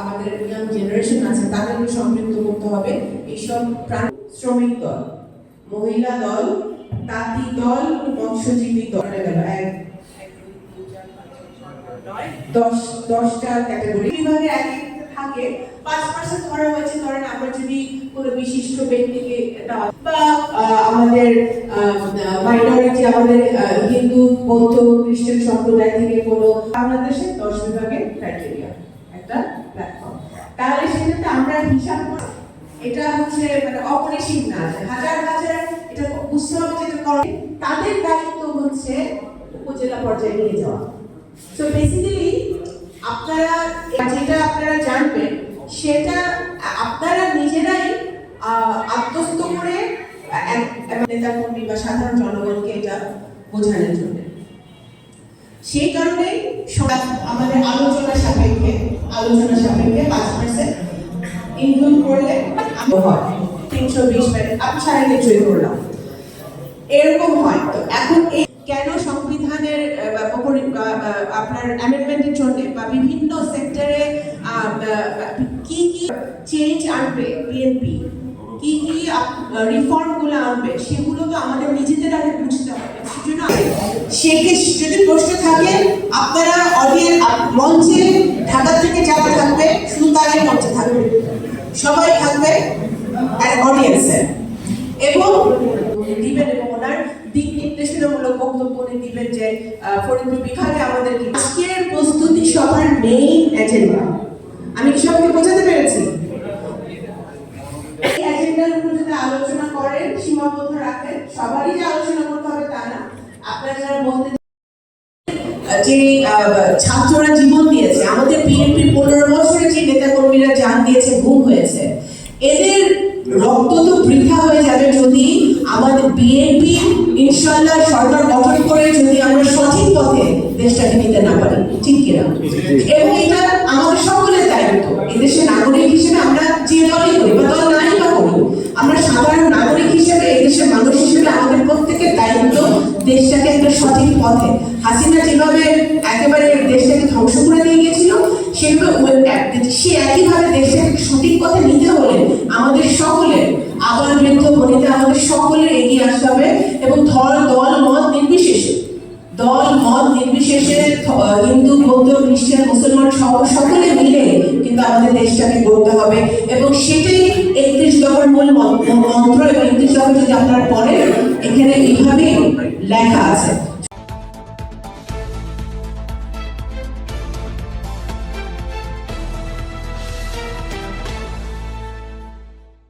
আমাদের young generation আছে তাদেরকে সম্পৃক্ত করতে হবে। এইসব শ্রমিক দল, মহিলা দল, তাঁতি দল, মৎস্যজীবী দল। গেল, এক, দশ, দশটা ক্যাটাগরি বিভাগে এক থাকে, পাঁচ পার্সেন্ট ধরা হয়েছে, ধরেন আমরা যদি কোনো বিশিষ্ট ব্যক্তিকে বা আমাদের মাইনরিটি আমাদের হিন্দু, বৌদ্ধ, খ্রিস্টান সম্প্রদায় থেকে কোনো বাংলাদেশের দশ বিভাগের ক্রাইটেরিয়া একটা প্ল্যাটফর্ম তাহলে সেটাতে আমরা হিসাব এটা হচ্ছে মানে অপরিসীম না হাজার হাজার এটা বুঝতে হবে যেটা করে তাদের দায়িত্ব হচ্ছে উপজেলা পর্যায়ে নিয়ে যাওয়া। তো বেসিক্যালি আপনারা যেটা আপনারা জানবেন, সেটা আপনারা নিজেরাই আত্মস্থ করে নেতা কর্মী বা সাধারণ জনগণকে এটা বোঝানোর জন্য। সেই কারণে আমাদের আলোচনা সাপেক্ষে পাঁচ পার্সেন্ট ইনক্লুড করলে হয়। তিনশো বিশ আমি সাড়ে তিনশোই করলাম। এরকম হয়। তো এখন এই কেন সংবিধানের আপনার অ্যামেন্ডমেন্টের জন্য বা বিভিন্ন সেক্টরে কি কি চেঞ্জ আনবে বিএনপি কি কি রিফর্মগুলো আনবে? সেগুলো তো আমাদের নিজেদের আগে বুঝতে হবে। সেজন্য সেক্ষেত্রে যদি প্রশ্ন থাকে, আপনারা মঞ্চে ঢাকা থেকে যারা থাকবে, শুধু তারাই মঞ্চে থাকবে। সবাই থাকবে অডিয়েন্সে এবং দিবেন এবং ওনার দিক নির্দেশনামূলক বক্তব্য উনি দিবেন যে ফরিদপুর বিভাগে আমাদের আজকের প্রস্তুতি সভার মেইন এজেন্ডা আমি কি সবাইকে বোঝাতে পেরেছি? আলোচনা করেন, সীমাবদ্ধ রাখেন, সবারই যে আলোচনা করতে হবে তা না। আপনারা যারা বলতে যে ছাত্ররা জীবন দিয়েছে আমাদের বিএনপি পনেরো বছরে যে নেতা কর্মীরা জান দিয়েছে গুম হয়েছে। এদের রক্ত তো বৃথা হয়ে যাবে যদি আমাদের বিএনপি ইনশাল্লাহ সরকার গঠন করে যদি আমরা সঠিক পথে দেশটাকে নিতে না পারি। ঠিক কিনা? এবং এটা আমাদের সকলের দায়িত্ব। এদেশের নাগরিক হিসেবে আমরা যে দলই করি বা করি আমরা সাধারণ নাগরিক হিসেবে এদেশের মানুষ হিসেবে আমাদের প্রত্যেকের দায়িত্ব দেশটাকে একটা সঠিক পথে। হাসিনা যেভাবে একেবারে দেশটাকে ধ্বংস করে দিয়ে গেছিল সেভাবে সে একইভাবে দেশটাকে সঠিক পথে নিতে হলে আমাদের সকলের আবার বৃদ্ধ বনিতা আমাদের সকলের এগিয়ে আসতে হবে এবং ধর দল, মত নির্বিশেষে, দল, মত নির্বিশেষে হিন্দু, বৌদ্ধ, খ্রিস্টান, মুসলমান সব- সকলে মিলে কিন্তু আমাদের দেশটাকে গড়তে হবে। দফার মূল মন্ত্র এবং দফা যদি আপনারা এখানে এইভাবেই লেখা আছে।